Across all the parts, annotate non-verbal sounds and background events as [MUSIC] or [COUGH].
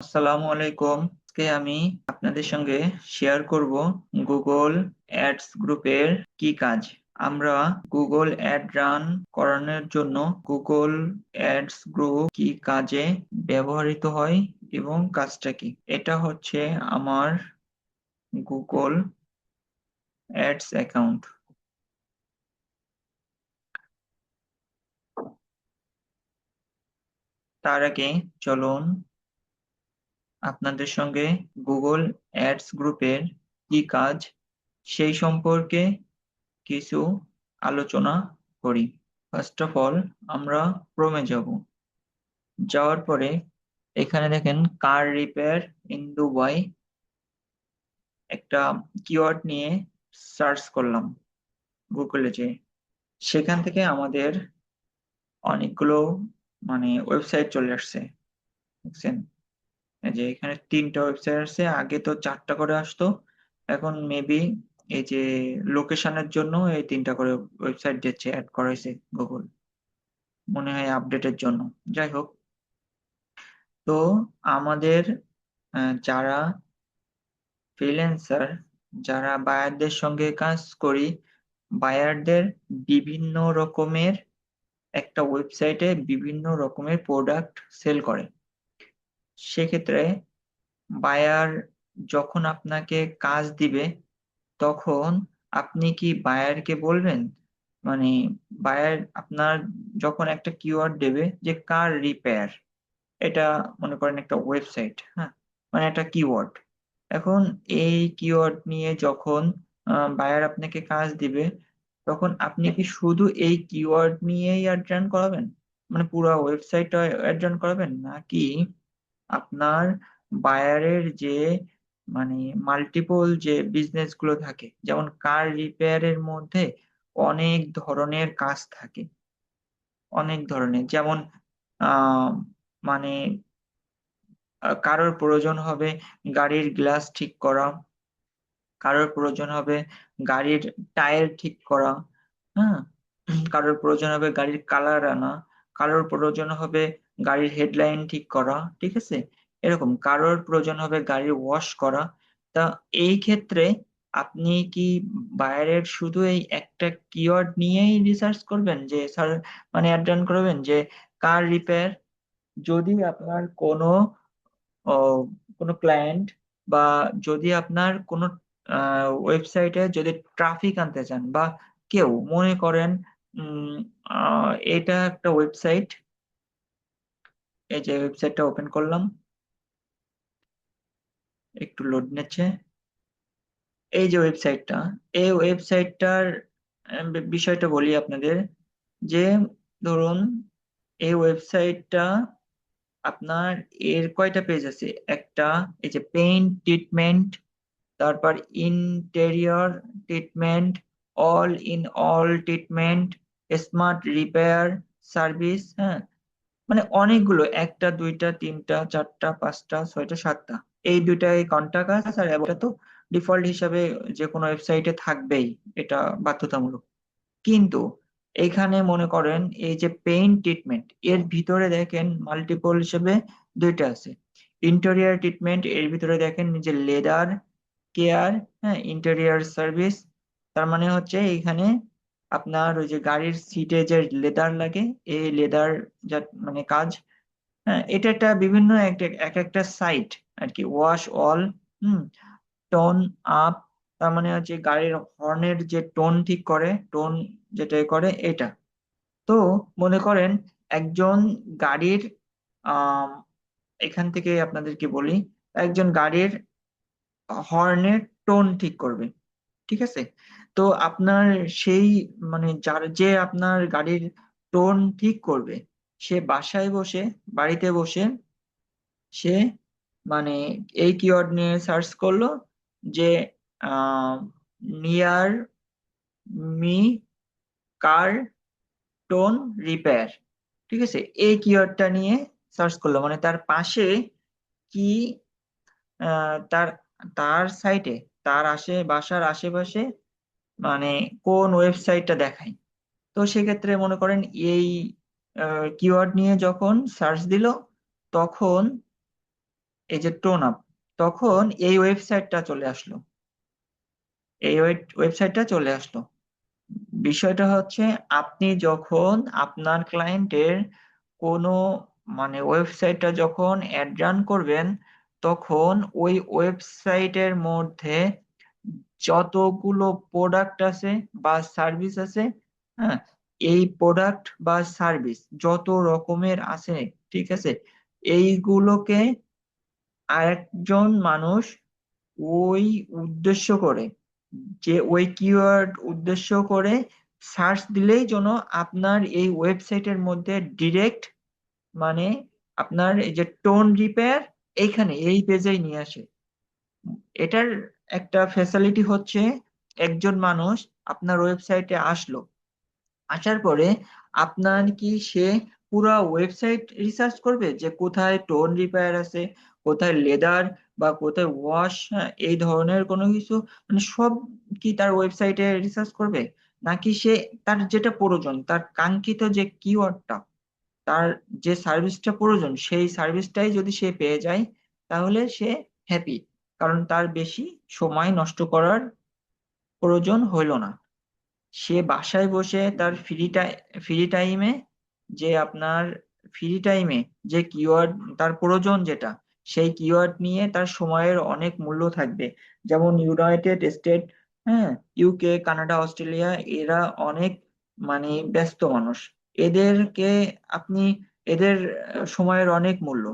আসসালামু আলাইকুম। আজকে আমি? আপনাদের সঙ্গে শেয়ার করব গুগল অ্যাডস গ্রুপের কি কাজ। আমরা গুগল অ্যাড রান করানোর জন্য গুগল অ্যাডস গ্রুপ কি কাজে ব্যবহৃত হয় এবং কাজটা কি? এটা হচ্ছে আমার গুগল অ্যাডস অ্যাকাউন্ট তার আগে চলুন আপনাদের সঙ্গে গুগল অ্যাডস গ্রুপের কি কাজ, সেই সম্পর্কে কিছু আলোচনা করি। ফার্স্ট অফ অল আমরা ক্রোমে যাব। যাওয়ার পরে এখানে দেখেন কার রিপেয়ার ইন দুবাই একটা কিওয়ার্ড নিয়ে সার্চ করলাম গুগলে যে সেখান থেকে আমাদের অনেকগুলো মানে ওয়েবসাইট চলে আসছে। বুঝছেন যে এখানে তিনটা ওয়েবসাইট আছে, আগে তো চারটা করে আসতো, এখন মেবি এই যে লোকেশনের জন্য এই তিনটা করে ওয়েবসাইট দিচ্ছে অ্যাড করা হয়েছে গুগল মনে হয় আপডেটের জন্য, যাই হোক। তো আমাদের যারা ফ্রিল্যান্সার যারা বায়ারদের সঙ্গে কাজ করি, বায়ারদের বিভিন্ন রকমের একটা ওয়েবসাইটে বিভিন্ন রকমের প্রোডাক্ট সেল করে। সেক্ষেত্রে বায়ার যখন আপনাকে কাজ দিবে, তখন আপনি কি বায়ারকে বলবেন? মানে বায়ার আপনার যখন একটা কিওয়ার্ড দেবে যে কার রিপেয়ার এটা মনে করেন একটা ওয়েবসাইট হ্যাঁ? মানে একটা কিওয়ার্ড এখন এই কিওয়ার্ড নিয়ে যখন বায়ার আপনাকে কাজ দিবে, তখন আপনি কি শুধু এই কিওয়ার্ড নিয়েই অ্যাড রান করাবেন? মানে পুরো ওয়েবসাইটটা অ্যাড রান করাবেন? নাকি আপনার বায়ারের যে মানে মাল্টিপল যে বিজনেসগুলো থাকে, যেমন কার রিপেয়ারের মধ্যে অনেক ধরনের কাজ থাকে। অনেক ধরনের, যেমন মানে কারোর প্রয়োজন হবে গাড়ির গ্লাস ঠিক করা, কারোর প্রয়োজন হবে গাড়ির টায়ার ঠিক করা হ্যাঁ? কারোর প্রয়োজন হবে গাড়ির কালার আনা, কারোর প্রয়োজন হবে গাড়ির হেডলাইন ঠিক করা, ঠিক আছে? এরকম কারোর প্রয়োজন হবে গাড়ির ওয়াশ করা। তা এই ক্ষেত্রে আপনি কি বাইরের শুধু এই একটা কিওয়ার্ড নিয়েই রিসার্চ করবেন? যে স্যার মানে অ্যাড করবেন যে কার রিপেয়ার যদি আপনার কোনো কোনো ক্লায়েন্ট বা যদি আপনার কোনো ওয়েবসাইটে যদি ট্রাফিক আনতে চান বা কেউ মনে করেন এটা একটা ওয়েবসাইট এই যে ওয়েবসাইটটা ওপেন করলাম। একটু লোড নিচ্ছে। এই যে ওয়েবসাইটটা এই ওয়েবসাইটটার বিষয়টা বলি আপনাদের যে, ধরুন এই ওয়েবসাইটটা আপনার এর কয়টা পেজ আছে? একটা, এই যে পেইন্ট ট্রিটমেন্ট তারপর interior treatment all in all treatment smart repair service হ্যাঁ? মানে অনেকগুলো, একটা, দুইটা, তিনটা, চারটা, পাঁচটা, ছয়টা, সাতটা। এই দুইটাই কন্টাক্ট আছে আর এটা তো ডিফল্ট হিসাবে যে কোনো ওয়েবসাইটে থাকবেই, এটা বাধ্যতামূলক। কিন্তু এখানে মনে করেন এই যে পেইন ট্রিটমেন্ট এর ভিতরে দেখেন মাল্টিপল হিসেবে দুইটা আছে। ইন্টেরিয়ার ট্রিটমেন্ট এর ভিতরে দেখেন যে লেদার কেয়ার হ্যাঁ ইন্টেরিয়ার সার্ভিস তার মানে হচ্ছে এখানে আপনার ওই যে গাড়ির সিটে যে লেদার লাগে, এই লেদার যা মানে কাজ হ্যাঁ এটা একটা বিভিন্ন এক একটা সাইট আর কি ওয়াশ অল হুম টোন আপ তার মানে হচ্ছে গাড়ির হর্নের যে টোন ঠিক করে টোন যেটা করে, এটা। তো মনে করেন একজন গাড়ির এখান থেকে আপনাদেরকে বলি, একজন গাড়ির হর্নের টোন ঠিক করবে, ঠিক আছে? তো আপনার সেই মানে যার যে আপনার গাড়ির টোন ঠিক করবে, সে বাসায় বসে, বাড়িতে বসে, সে মানে এই কিওয়ার্ড নিয়ে সার্চ করল যে near me car tone repair ঠিক আছে? এই কিওয়ার্ডটা নিয়ে সার্চ করল। মানে তার পাশে কি তার তার সাইটে তার আশে বাসার আশেপাশে মানে কোন ওয়েবসাইটটা দেখায় তো সেক্ষেত্রে মনে করেন এই কিওয়ার্ড নিয়ে যখন সার্চ দিল, তখন এই যে টোন আপ তখন এই ওয়েবসাইটটা চলে আসলো। এই ওয়েবসাইটটা চলে আসলো। বিষয়টা হচ্ছে আপনি যখন আপনার ক্লায়েন্টের কোনো মানে ওয়েবসাইটটা যখন অ্যাড রান করবেন, তখন ওই ওয়েবসাইটের মধ্যে যতগুলো প্রোডাক্ট আছে বা সার্ভিস আছে হ্যাঁ এই প্রোডাক্ট বা সার্ভিস যত রকমের আছে, ঠিক আছে, এইগুলোকে আরেকজন মানুষ ওই উদ্দেশ্য করে, যে ওই কিওয়ার্ড উদ্দেশ্য করে সার্চ দিলেই যেন আপনার এই ওয়েবসাইটের মধ্যে ডিরেক্ট মানে আপনার এই যে টোন রিপেয়ার এইখানে, এই পেজেই নিয়ে আসে। এটার একটা ফ্যাসিলিটি হচ্ছে একজন মানুষ আপনার ওয়েবসাইটে আসলো। আসার পরে আপনার কি সে পুরো ওয়েবসাইট রিসার্চ করবে যে কোথায় টোন রিপেয়ার আছে, কোথায় লেদার বা কোথায় ওয়াশ এই ধরনের কোনো কিছু? মানে সব কি তার ওয়েবসাইটে রিসার্চ করবে? নাকি সে তার যেটা প্রয়োজন, তার কাঙ্ক্ষিত যে কিওয়ার্ডটা তার যে সার্ভিসটা প্রয়োজন, সেই সার্ভিসটাই যদি সে পেয়ে যায়, তাহলে সে হ্যাপি কারণ তার বেশি সময় নষ্ট করার প্রয়োজন হইল না। সে বাসায় বসে তার ফ্রি টাইম ফ্রি টাইমে যে আপনার ফ্রি টাইমে যে কিওয়ার্ড তার প্রয়োজন যেটা, সেই কিওয়ার্ড নিয়ে তার সময়ের অনেক মূল্য থাকবে। যেমন ইউনাইটেড স্টেট হ্যাঁ ইউকে কানাডা অস্ট্রেলিয়া এরা অনেক মানে ব্যস্ত মানুষ। এদেরকে আপনি, এদের সময়ের অনেক মূল্য।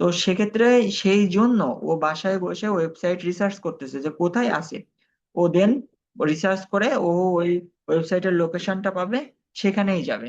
তো সেক্ষেত্রে সেই জন্য ও বাসায় বসে ওয়েবসাইট রিসার্চ করতেছে যে কোথায় আছে। ও দেন রিসার্চ করে ও ওই ওয়েবসাইটের লোকেশনটা পাবে, সেখানেই যাবে।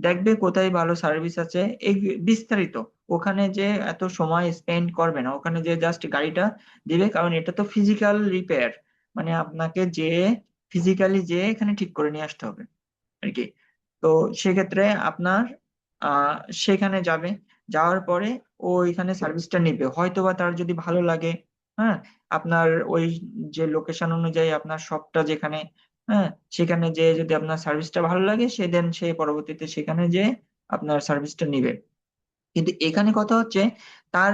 দেখবে কোথায় ভালো সার্ভিস আছে। এই বিস্তারিত। ওখানে যে এত সময় স্পেন্ড করবে না। ওখানে যে জাস্ট গাড়িটা দিবে, কারণ এটা তো ফিজিক্যাল রিপেয়ার মানে আপনাকে যে ফিজিক্যালি যে এখানে ঠিক করে নিয়ে আসতে হবে। আর কি। তো সেক্ষেত্রে আপনার সেখানে যাবে। যাওয়ার পরে ও এখানে সার্ভিসটা নিবে। হয়তোবা তার যদি ভালো লাগে হ্যাঁ আপনার ওই যে লোকেশন অনুযায়ী আপনার শপটা যেখানে হ্যাঁ সেখানে যে যদি আপনার সার্ভিসটা ভালো লাগে, সে দেন সে পরবর্তীতে সেখানে যে আপনার সার্ভিসটা নিবে। কিন্তু এখানে কথা হচ্ছে, তার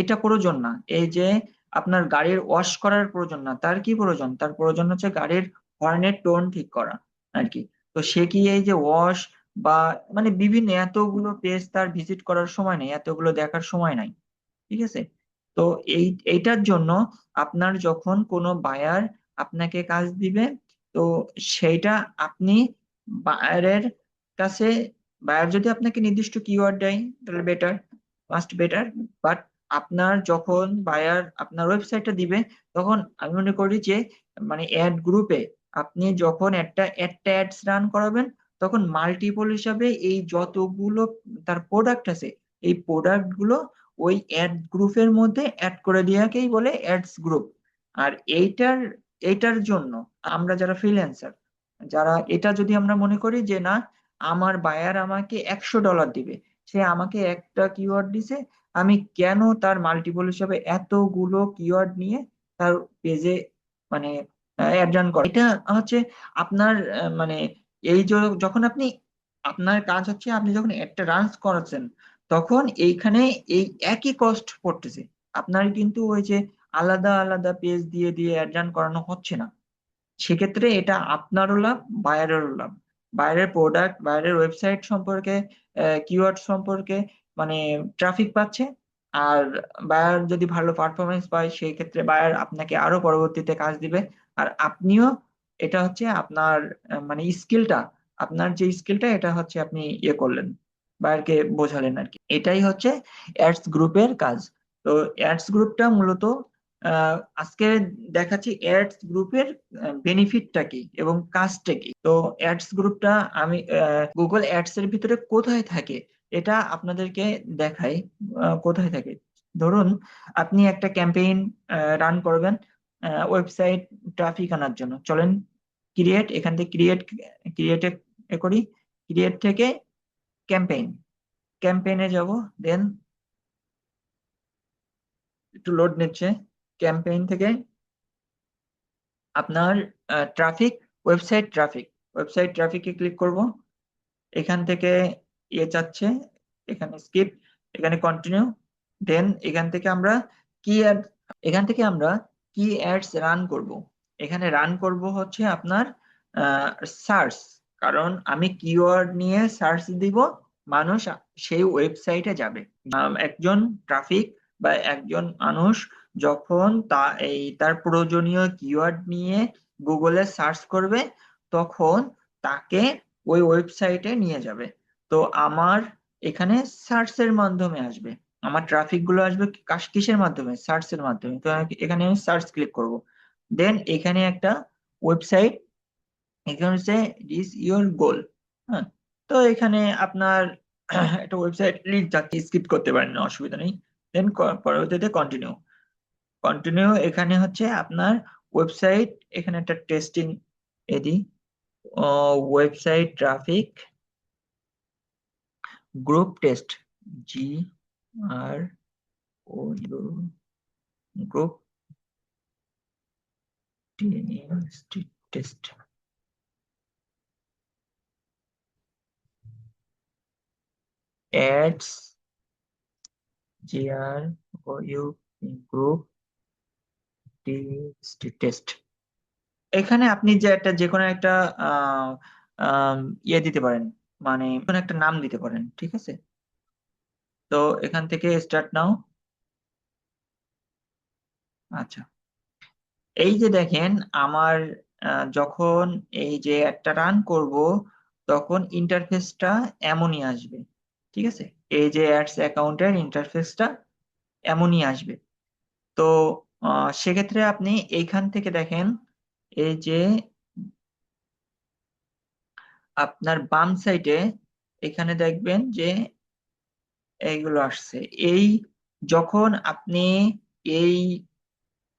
এটা প্রয়োজন না। এই যে আপনার গাড়ির ওয়াশ করার প্রয়োজন না, তার কি প্রয়োজন? তার প্রয়োজন হচ্ছে গাড়ির হর্নের টোন ঠিক করা আর কি। তো সে কি এই যে ওয়াশ বা মানে বিভিন্ন এতগুলো পেজ তার ভিজিট করার সময় নেই, এতগুলো দেখার সময় নাই, ঠিক আছে? তো এই, এইটার জন্য আপনার যখন কোনো বায়ার আপনাকে কাজ দিবে, তো সেইটা আপনি বায়ারের কাছে বায়ার যদি আপনাকে নির্দিষ্ট কিওয়ার্ড দেয়, তাহলে বেটার মাস্ট বেটার বাট আপনার যখন বায়ার আপনার ওয়েবসাইটটা দিবে, তখন আমি মনে করি যে মানে অ্যাড গ্রুপে আপনি যখন একটা একটা অ্যাডস রান করাবেন তখন মাল্টিপল হিসাবে এই যতগুলো তার প্রোডাক্ট আছে, এই প্রোডাক্টগুলো ওই অ্যাড গ্রুপের মধ্যে অ্যাড করে দেওয়াকেই বলে অ্যাডস গ্রুপ আর এইটার এইটার জন্য আমরা যারা ফ্রিল্যান্সার যারা এটা যদি আমরা মনে করি যে না, আমার বায়ার আমাকে একশো ডলার দিবে, সে আমাকে একটা কিওয়ার্ড দিছে, আমি কেন তার মাল্টিপল হিসাবে এতগুলো কিওয়ার্ড নিয়ে তার পেজে মানে অ্যাড রান করে? এটা হচ্ছে আপনার মানে এই যখন আপনি, আপনার কাজ হচ্ছে আপনি যখন একটা রান করাচ্ছেন, তখন এইখানে এই একই কস্ট পড়তেছে। আপনার কিন্তু ওই যে আলাদা আলাদা পেজ দিয়ে দিয়ে অ্যাড রান করানো হচ্ছে না। সেক্ষেত্রে এটা আপনারও লাভ বায়ারেরও লাভ। বাইরের প্রোডাক্ট বাইরের ওয়েবসাইট সম্পর্কে কিওয়ার্ড সম্পর্কে মানে ট্রাফিক পাচ্ছে। আর বায়ার যদি ভালো পারফরমেন্স পায় সেই ক্ষেত্রে বায়ার আপনাকে আরও পরবর্তীতে কাজ দিবে। আর আপনিও এটা হচ্ছে আপনার মানে স্কিলটা, আপনার যে স্কিলটা, এটা হচ্ছে আপনি ইয়ে করলেন বায়ারকে বোঝালেন আর কি। এটাই হচ্ছে অ্যাডস গ্রুপের কাজ। তো অ্যাডস গ্রুপটা মূলত আজকে দেখাচ্ছি অ্যাডস গ্রুপের বেনিফিটটা কি এবং কাজটা কি। তো অ্যাডস গ্রুপটা আমি গুগল অ্যাডস এর ভিতরে কোথায় থাকে এটা আপনাদেরকে দেখাই কোথায় থাকে। ধরুন, আপনি একটা ক্যাম্পেইন রান করবেন ওয়েবসাইট ট্রাফিক আনার জন্য। চলেন ক্রিয়েট এখান থেকে ক্রিয়েট ক্রিয়েটে করি। ক্রিয়েট থেকে ক্যাম্পেইন ক্যাম্পেইনে যাব দেন একটু লোড নিচ্ছে। ক্যাম্পেইন থেকে আপনার ট্রাফিক ওয়েবসাইট ট্রাফিক ওয়েবসাইট ট্রাফিকে ক্লিক করব। এখান থেকে ইয়ে চাচ্ছে এখানে স্কিপ এখানে কন্টিনিউ দেন এখান থেকে আমরা কি অ্যাড এখান থেকে আমরা কি অ্যাডস রান করব? এখানে রান করব হচ্ছে আপনার সার্চ কারণ আমি কিওয়ার্ড নিয়ে সার্চ দিব, মানুষ সেই ওয়েবসাইটে যাবে। একজন ট্রাফিক বা একজন মানুষ যখন তা, এই তার প্রয়োজনীয় কিওয়ার্ড নিয়ে গুগলে সার্চ করবে, তখন তাকে ওই ওয়েবসাইটে নিয়ে যাবে। তো আমার এখানে সার্চের মাধ্যমে আসবে। আমার ট্রাফিকগুলো আসবে কিসের মাধ্যমে? সার্চের মাধ্যমে। তো এখানে আমি সার্চ ক্লিক করব। দেন এখানে একটা ওয়েবসাইট এখানে হচ্ছে ইজ ইউর গোল হ্যাঁ? তো এখানে আপনার [CLEARS THROAT] একটা ওয়েবসাইট লিঙ্ক যাচ্ছে স্কিপ করতে পারেন না অসুবিধা নেই। দেন পরবর্তীতে কন্টিনিউ কন্টিনিউ এখানে হচ্ছে আপনার ওয়েবসাইট এখানে একটা টেস্টিং এদি website traffic group test G R O U group test. Ads gr or you group test. এখানে আপনি যে একটা যে কোনো একটা ইয়ে দিতে পারেন মানে কোনো একটা নাম দিতে পারেন, ঠিক আছে? তো এখান থেকে স্টার্ট নাও। আচ্ছা। এই যে দেখেন, আমার যখন এই যে একটা রান করব, তখন ইন্টারফেসটা এমনই আসবে, ঠিক আছে? এই যে অ্যাডস অ্যাকাউন্টের ইন্টারফেসটা এমনই আসবে। তো সেক্ষেত্রে আপনি এইখান থেকে দেখেন, এই যে আপনার বাম সাইডে এখানে দেখবেন যে এইগুলো আসছে। এই যখন আপনি এই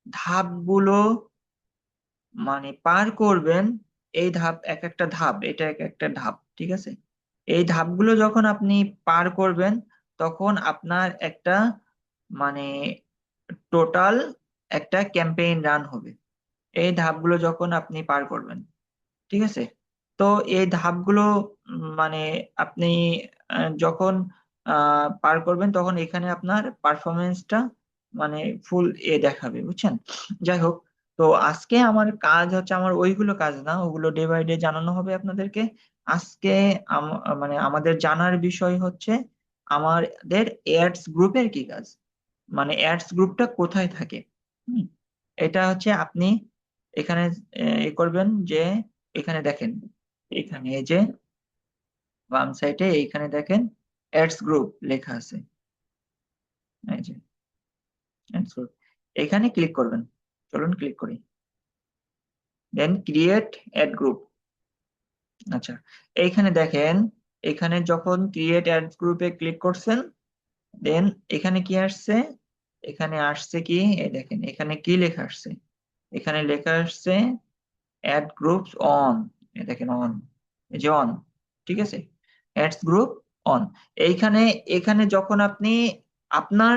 ধাপগুলো মানে পার করবেন, এই ধাপ এক একটা ধাপ, এটা এক একটা ধাপ, ঠিক আছে? এই ধাপগুলো যখন আপনি পার করবেন, তখন আপনার একটা মানে টোটাল একটা ক্যাম্পেইন রান হবে। এই ধাপগুলো যখন আপনি পার করবেন, ঠিক আছে? তো এই ধাপগুলো মানে আপনি যখন পার করবেন, তখন এখানে আপনার পারফরমেন্সটা মানে ফুল এ দেখাবে, বুঝছেন? যাই হোক, তো আজকে আমার কাজ হচ্ছে আমার ওইগুলো কাজ না, ওগুলো ডে বাই ডে জানানো হবে আপনাদেরকে। আজকে মানে আমাদের জানার বিষয় হচ্ছে আমাদের এডস গ্রুপের কি কাজ? মানে অ্যাডস গ্রুপটা কোথায় থাকে? এটা হচ্ছে আপনি এখানে, এ করবেন যে এখানে দেখেন, এখানে এই যে বাম সাইডে এইখানে দেখেন অ্যাডস গ্রুপ লেখা আছে। এই যে গ্রুপ এখানে ক্লিক করবেন। চলুন ক্লিক করি। দেন ক্রিয়েট অ্যাড গ্রুপ আচ্ছা এইখানে দেখেন, এখানে যখন ক্রিয়েট অ্যাড গ্রুপে ক্লিক করছেন দেন এখানে কি আসছে? এখানে আসছে কি? এই দেখেন, এখানে কি লেখা আসছে? এখানে লেখা আসছে অ্যাড গ্রুপস অন দেখেন অন এই যে অন ঠিক আছে? অ্যাডস গ্রুপ অন এইখানে, এখানে যখন আপনি আপনার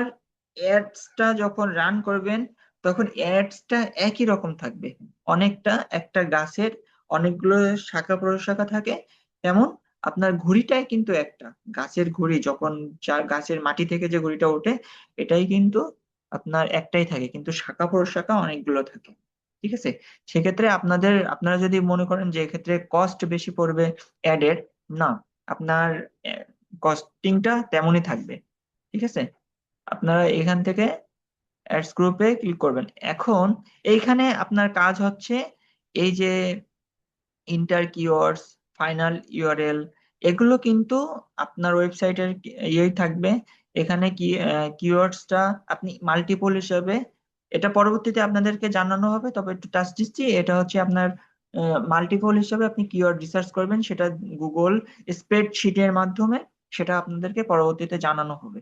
অ্যাডসটা যখন রান করবেন, তখন অ্যাডসটা একই রকম থাকবে। অনেকটা একটা গাছের অনেকগুলো শাখা প্রশাখা থাকে। তেমন আপনার ঘুড়িটাই কিন্তু একটা। গাছের ঘুড়ি যখন গাছের মাটি থেকে যে ঘুড়িটা ওঠে, এটাই কিন্তু আপনার একটাই থাকে। কিন্তু শাখা প্রশাখা অনেকগুলো থাকে। ঠিক আছে? সেক্ষেত্রে আপনাদের, আপনারা যদি মনে করেন যে এক্ষেত্রে কস্ট বেশি পড়বে অ্যাডের না। আপনার কস্টিংটা তেমনই থাকবে, ঠিক আছে? আপনারা এখান থেকে অ্যাডস গ্রুপে ক্লিক করবেন। এখন এইখানে আপনার কাজ হচ্ছে এই যে ইন্টার কিওয়ার্ডস ফাইনাল ইউআরএল এগুলো কিন্তু আপনার ওয়েবসাইটের ইয়েই থাকবে। এখানে কি কিওয়ার্ডসটা আপনি মাল্টিপল হিসেবে, এটা পরবর্তীতে আপনাদেরকে জানানো হবে, তবে একটু টাচ দিচ্ছি, এটা হচ্ছে আপনার মাল্টিপল হিসেবে আপনি কিওয়ার্ড রিসার্চ করবেন, সেটা গুগল স্প্রেডশিটের মাধ্যমে। সেটা আপনাদেরকে পরবর্তীতে জানানো হবে।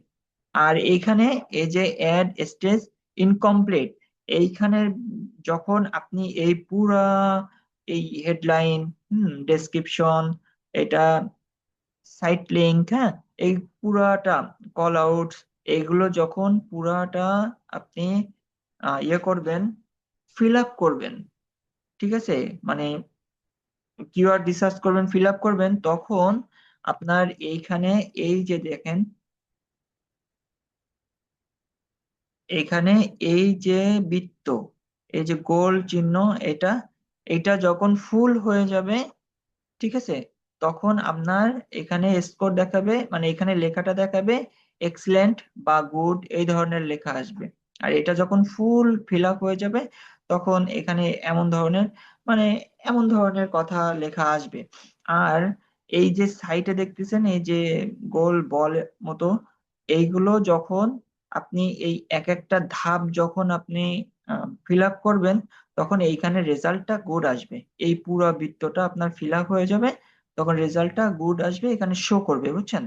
আর এইখানে এই যে অ্যাড স্টেজ ইনকমপ্লিট এইখানে যখন আপনি এই পুরা এই হেডলাইন হুম ডেসক্রিপশন এটা সাইট লিঙ্ক হ্যাঁ এই পুরাটা কল আউট এগুলো যখন পুরাটা আপনি ইয়ে করবেন ফিল আপ করবেন, ঠিক আছে? মানে কিওয়ার্ড রিসার্চ করবেন ফিল আপ করবেন, তখন আপনার এইখানে এই যে দেখেন এখানে এই যে বৃত্ত, এই যে গোল চিহ্ন এটা এটা যখন ফুল হয়ে যাবে, ঠিক আছে, তখন আপনার এখানে স্কোর দেখাবে মানে এখানে লেখাটা দেখাবে এক্সিলেন্ট বা গুড এই ধরনের লেখা আসবে। আর এটা যখন ফুল ফিল আপ হয়ে যাবে, তখন এখানে এমন ধরনের মানে এমন ধরনের কথা লেখা আসবে। আর এই যে সাইটে দেখতেছেন, এই যে গোল বল মতো, এইগুলো যখন আপনি এই এক একটা ধাপ যখন আপনি ফিল আপ করবেন, তখন এইখানে রেজাল্টটা গুড আসবে। এই পুরো বৃত্তটা আপনার ফিল আপ হয়ে যাবে, তখন রেজাল্টটা গুড আসবে, এখানে শো করবে, বুঝছেন?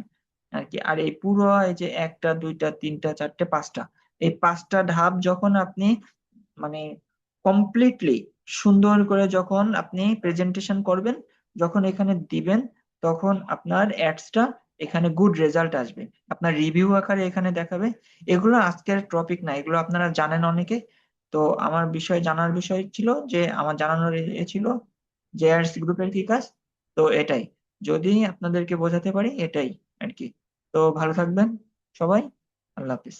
আর কি, আর এই পুরো এই যে একটা, দুইটা, তিনটা, চারটে, পাঁচটা, এই পাঁচটা ধাপ যখন আপনি মানে কমপ্লিটলি সুন্দর করে যখন আপনি প্রেজেন্টেশন করবেন, যখন এখানে দিবেন তখন আপনার অ্যাডসটা এখানে গুড রেজাল্ট আসবে। আপনার রিভিউ আকারে এখানে দেখাবে। এগুলো আজকের টপিক না, এগুলো আপনারা জানেন অনেকে। তো আমার বিষয় জানার বিষয় ছিল যে, আমার জানানোর এ ছিল জেআরসি গ্রুপের কি কাজ? তো এটাই। যদি আপনাদেরকে বোঝাতে পারি, এটাই আর কি তো ভালো থাকবেন সবাই। আল্লাহ হাফিজ।